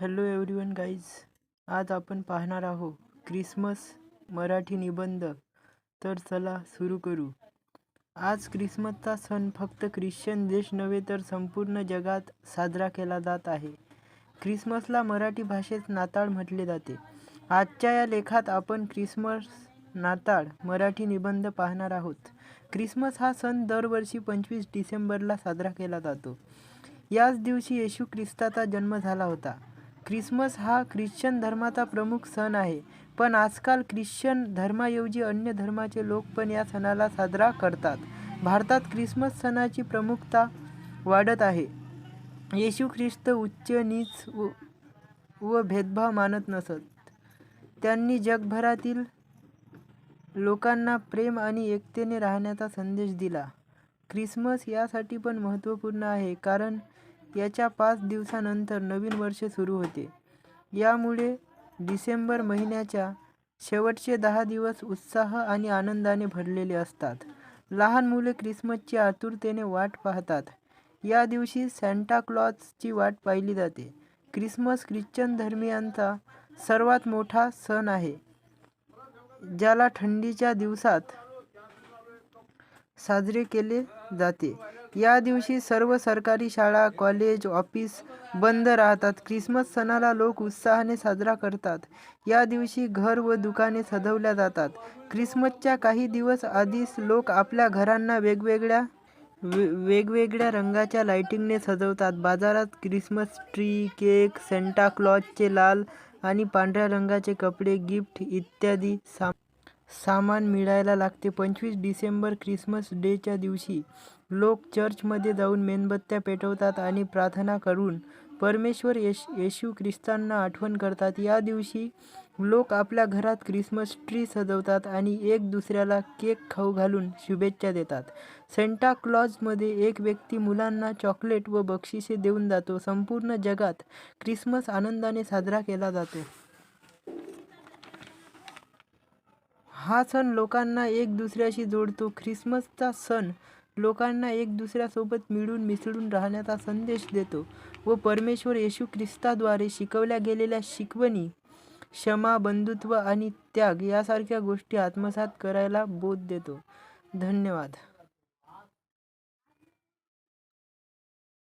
Hello everyone guys आज आपण पाहणार आहोत क्रिसमस मराठी निबंध. तर चला सुरू करू. आज क्रिसमसचा सण फक्त ख्रिश्चन देश नव्हे तर संपूर्ण जगात साजरा केला जात आहे. क्रिसमसला मराठी भाषेत नाताळ म्हटले जाते. आजच्या या लेखात आपण क्रिसमस नाताळ मराठी निबंध पाहणार आहोत. क्रिसमस हा सण दरवर्षी पंचवीस डिसेंबरला साजरा केला जातो. याच दिवशी येशू ख्रिस्ताचा जन्म झाला होता. ख्रिसमस हा ख्रिश्चन धर्माचा प्रमुख सण आहे. पण आजकाल ख्रिश्चन धर्माऐवजी अन्य धर्माचे लोक पण या सणाला साजरा करतात. भारतात ख्रिसमस सणाची प्रमुखता वाढत आहे. येशू ख्रिस्त उच्च नीच व व भेदभाव मानत नसत. त्यांनी जगभरातील लोकांना प्रेम आणि एकतेने राहण्याचा संदेश दिला. ख्रिसमस यासाठी पण महत्त्वपूर्ण आहे कारण याच्या पाच दिवसानंतर नवीन वर्ष सुरू होते. यामुळे डिसेंबर महिन्याच्या शेवटचे दहा दिवस उत्साह आणि आनंदाने भरलेले असतात. लहान मुले क्रिसमसची आतुरतेने वाट पाहतात. या दिवशी सॅन्टा क्लॉजची वाट पाहिली जाते. ख्रिसमस ख्रिश्चन धर्मियांचा सर्वात मोठा सण आहे. ज्याला थंडीच्या दिवसात साजरे केले जाते. या दिवशी सर्व सरकारी शाळा कॉलेज ऑफिस बंद राहतात. ख्रिसमस सणाला लोक उत्साहाने साजरा करतात. या दिवशी घर व दुकाने सजवल्या जातात. ख्रिसमसच्या काही दिवस आधीच लोक आपल्या घरांना वेगवेगळ्या वे वेगवेगळ्या रंगाच्या लाइटिंगने सजवतात. बाजारात क्रिसमस ट्री केक सेंटा क्लॉजचे लाल आणि पांढऱ्या रंगाचे कपडे गिफ्ट इत्यादी सा सामान मिळायला लागते. पंचवीस डिसेंबर ख्रिसमस डेच्या दिवशी लोक चर्चमध्ये जाऊन मेणबत्त्या पेटवतात आणि प्रार्थना करून परमेश्वर येश येशू ख्रिस्तांना आठवण करतात. या दिवशी लोक आपल्या घरात क्रिसमस ट्री सजवतात आणि एक दुसऱ्याला केक खाऊ घालून शुभेच्छा देतात. सेंटा क्लॉजमध्ये एक व्यक्ती मुलांना चॉकलेट व बक्षिसे देऊन जातो. संपूर्ण जगात क्रिसमस आनंदाने साजरा केला जातो. हा सण लोकांना एक दुसऱ्याशी जोडतो. ख्रिसमसचा सण लोकांना एक दुसऱ्यासोबत मिळून मिसळून राहण्याचा संदेश देतो व परमेश्वर येशू ख्रिस्ताद्वारे शिकवल्या गेलेल्या शिकवणी क्षमा बंधुत्व आणि त्याग यासारख्या गोष्टी आत्मसात करायला बोध देतो. धन्यवाद.